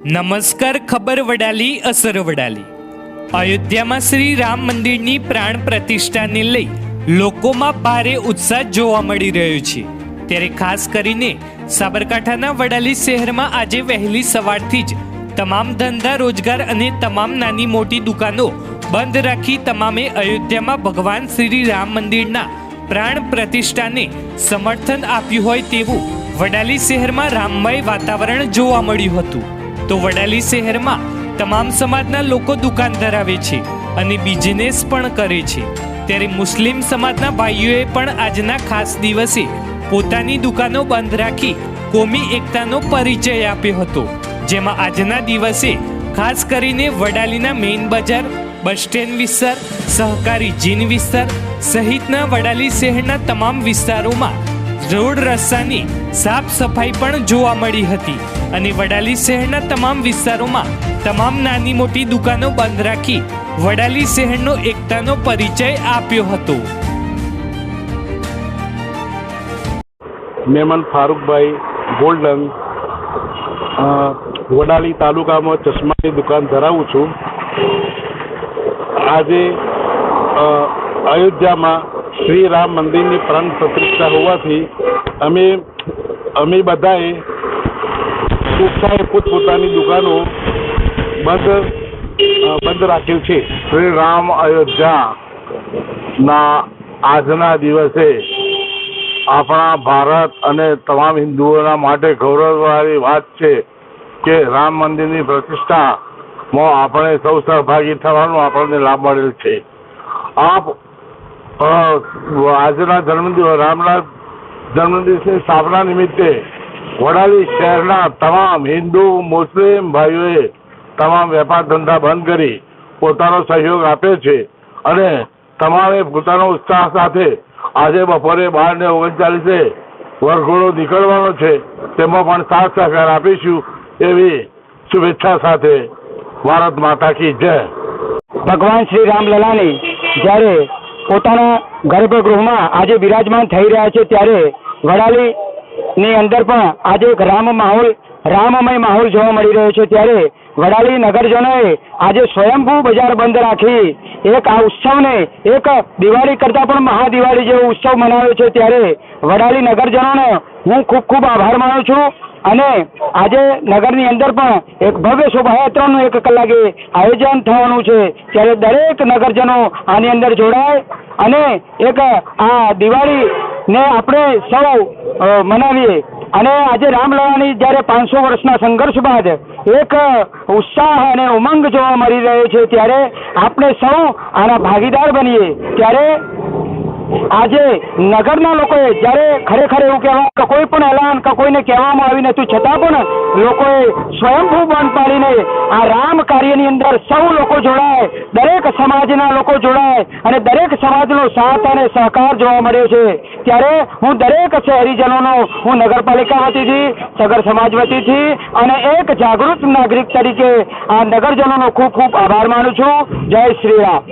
નમસ્કાર, ખબર વડાલી, અસર વડાલી. અયોધ્યામાં શ્રી રામ મંદિરની પ્રાણ પ્રતિષ્ઠાને લઈ લોકોમાં ભારે ઉત્સાહ જોવા મળી રહ્યો છે. ત્યારે ખાસ કરીને સાબરકાંઠાના વડાલી શહેરમાં આજે વહેલી સવારથી જ તમામ ધંધા, રોજગાર અને તમામ નાની મોટી દુકાનો બંધ રાખી તમામે અયોધ્યામાં ભગવાન શ્રી રામ મંદિરના પ્રાણ પ્રતિષ્ઠાને સમર્થન આપ્યું હોય તેવું વડાલી શહેરમાં રામમય વાતાવરણ જોવા મળ્યું હતું. તો વડાલી શહેરમાં તમામ સમાજના લોકો દુકાન ધરાવે છે અને બિઝનેસ પણ કરે છે. ત્યારે મુસ્લિમ સમાજના ભાઈઓએ પણ આજના ખાસ દિવસે પોતાની દુકાનો બંધ રાખી કોમી એકતાનો પરિચય આપ્યો હતો. જેમાં આજના દિવસે ખાસ કરીને વડાલીના મેઇન બજાર, બસ સ્ટેન્ડ વિસ્તાર, સહકારી જીન વિસ્તાર સહિતના વડાલી શહેરના તમામ વિસ્તારોમાં રોડ રસ્તાની સાફ સફાઈ પણ જોવા મળી હતી. અને વડાલી શહેરના તમામ વિસ્તારોમાં તમામ નાની મોટી દુકાનો બંધ રાખી વડાલી શહેરનો એકતાનો પરિચય આપ્યો હતો. મેમન ફારૂકભાઈ ગોલ્ડન વડાલી તાલુકામાં ચશ્માની દુકાન ધરાવું છું. આજે અયોધ્યામાં શ્રી રામ મંદિરની પ્રાણ પ્રતિષ્ઠા હોવાથી અમે અમે બધાએ ઉત્સાહે પોતપોતાની દુકાનો બંધ બંધ રાખ્યું છે. શ્રી રામ અયોધ્યાના આજના દિવસે આપણા ભારત અને તમામ હિન્દુઓના માટે ગૌરવવાળી વાત છે કે રામ મંદિરની પ્રતિષ્ઠામાં આપણે સૌ સહભાગી થવાનો આપણને લાભ મળેલ છે. આપ આજના જન્મદિવસ રામના જન્મદિવસની સ્થાપના નિમિત્તે વડાલી શહેરના તમામ હિન્દુ, મુસ્લિમ ભાઈઓએ તમામ વેપાર ધંધા બંધ કરી પોતાનો સહયોગ આપે છે અને તમામે પોતાનો ઉત્સાહ સાથે આજે બપોરે બાર ને ઓગણચાલીસે વરઘોડો નીકળવાનો છે. તેમાં પણ સાથ સહકાર આપીશું એવી શુભેચ્છા સાથે ભારત માતા કી જય. ભગવાન શ્રી રામલલાની જ્યારે પોતાના ગર્ભગૃહમાં આજે બિરાજમાન થઈ રહ્યા છે, ત્યારે વડાલી ની અંદર પણ આજે એક રામ માહોલ, રામમય માહોલ જોવા મળી રહ્યો છે. ત્યારે વડાલી નગરજનોએ આજે સ્વયંભૂ બજાર બંધ રાખી, એક આ ઉત્સવને એક દિવાળી કરતાં પણ મહાદિવાળી જેવો ઉત્સવ મનાવ્યો છે. ત્યારે વડાલી નગરજનોને હું ખૂબ ખૂબ આભાર માનું છું અને આજે નગરની અંદર પણ એક ભવ્ય શોભાયાત્રાનું એક કલાકે આયોજન થવાનું છે. ત્યારે દરેક નગરજનો આની અંદર જોડાય અને એક આ દિવાળીને આપણે સૌ મનાવીએ. અને આજે રામલલાની જ્યારે પાંચસો વર્ષના સંઘર્ષ બાદ એક ઉત્સાહ અને ઉમંગ જોવા મળી રહ્યો છે, ત્યારે આપણે સૌ આના ભાગીદાર બનીએ. ત્યારે આજે નગરના લોકોએ જ્યારે ખરેખર એવું કહેવા કોઈ પણ એલાન કે કોઈને કહેવામાં આવી નતું છતાં પણ લોકોએ સ્વયંભૂ બંધ પાડીને આ રામ કાર્યની અંદર સૌ લોકો જોડાય, દરેક સમાજના લોકો જોડાય, અને દરેક સમાજનો સાથ અને સહકાર જોવા મળ્યો છે. ત્યારે હું દરેક શહેરીજનોનો, હું નગરપાલિકા વતીથી, સગર સમાજ વતીથી અને એક જાગૃત નાગરિક તરીકે આ નગરજનોનો ખૂબ ખૂબ આભાર માનું છું. જય શ્રી રામ.